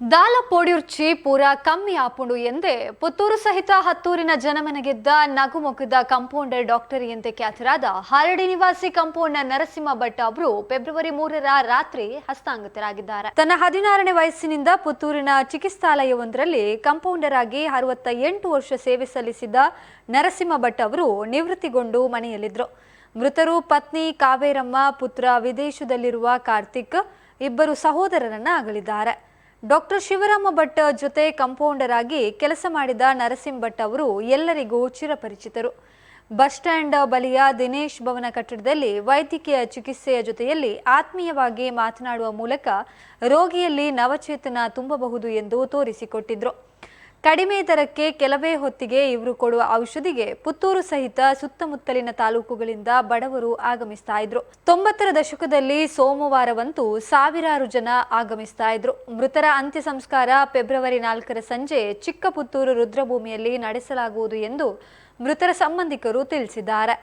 ದಾಲ ಪೋಡಿಯುರ್ಚಿ ಪೂರ ಕಮ್ಮಿ ಆಪುಂಡು ಎಂದೇ ಪುತ್ತೂರು ಸಹಿತ ಹತ್ತೂರಿನ ಜನಮನಗೆದ್ದ ನಗುಮೊಗದ ಕಂಪೌಂಡರ್ ಡಾಕ್ಟರ್ ಎಂದೇ ಖ್ಯಾತರಾದ ಹರಡಿ ನಿವಾಸಿ ಕಂಪೌಂಡರ್ ನರಸಿಂಹ ಭಟ್ ಅವರು ಫೆಬ್ರವರಿ ಮೂರರ ರಾತ್ರಿ ಹಸ್ತಾಂಗತರಾಗಿದ್ದಾರೆ. ತನ್ನ ಹದಿನಾರನೇ ವಯಸ್ಸಿನಿಂದ ಪುತ್ತೂರಿನ ಚಿಕಿತ್ಸಾಲಯವೊಂದರಲ್ಲಿ ಕಂಪೌಂಡರ್ ಆಗಿ ಅರವತ್ತ ಎಂಟು ವರ್ಷ ಸೇವೆ ಸಲ್ಲಿಸಿದ್ದ ನರಸಿಂಹ ಭಟ್ ಅವರು ನಿವೃತ್ತಿಗೊಂಡು ಮನೆಯಲ್ಲಿದ್ದರು. ಮೃತರು ಪತ್ನಿ ಕಾವೇರಮ್ಮ ಪುತ್ರ ವಿದೇಶದಲ್ಲಿರುವ ಕಾರ್ತಿಕ್ ಇಬ್ಬರು ಸಹೋದರರನ್ನ ಅಗಲಿದ್ದಾರೆ ಡಾಕ್ಟರ್ ಶಿವರಾಮ ಭಟ್ ಜೊತೆ ಕಂಪೌಂಡರ್ ಆಗಿ ಕೆಲಸ ಮಾಡಿದ ನರಸಿಂಹ ಭಟ್ ಅವರು ಎಲ್ಲರಿಗೂ ಚಿರಪರಿಚಿತರು. ಬಸ್ ಸ್ಟ್ಯಾಂಡ್ ಬಳಿಯ ದಿನೇಶ್ ಭವನ ಕಟ್ಟಡದಲ್ಲಿ ವೈದ್ಯಕೀಯ ಚಿಕಿತ್ಸೆಯ ಜೊತೆಯಲ್ಲಿ ಆತ್ಮೀಯವಾಗಿ ಮಾತನಾಡುವ ಮೂಲಕ ರೋಗಿಯಲ್ಲಿ ನವಚೇತನ ತುಂಬಬಹುದು ಎಂದು ತೋರಿಸಿಕೊಟ್ಟಿದ್ರು. ಕಡಿಮೆ ದರಕ್ಕೆ ಕೆಲವೇ ಹೊತ್ತಿಗೆ ಇವರು ಕೊಡುವ ಔಷಧಿಗೆ ಪುತ್ತೂರು ಸಹಿತ ಸುತ್ತಮುತ್ತಲಿನ ತಾಲೂಕುಗಳಿಂದ ಬಡವರು ಆಗಮಿಸ್ತಾ ಇದ್ರು. ತೊಂಬತ್ತರ ದಶಕದಲ್ಲಿ ಸೋಮವಾರವಂತೂ ಸಾವಿರಾರು ಜನ ಆಗಮಿಸ್ತಾ ಇದ್ರು. ಮೃತರ ಅಂತ್ಯ ಸಂಸ್ಕಾರ ಫೆಬ್ರವರಿ ನಾಲ್ಕರ ಸಂಜೆ ಚಿಕ್ಕ ಪುತ್ತೂರು ರುದ್ರಭೂಮಿಯಲ್ಲಿ ನಡೆಸಲಾಗುವುದು ಎಂದು ಮೃತರ ಸಂಬಂಧಿಕರು ತಿಳಿಸಿದ್ದಾರೆ.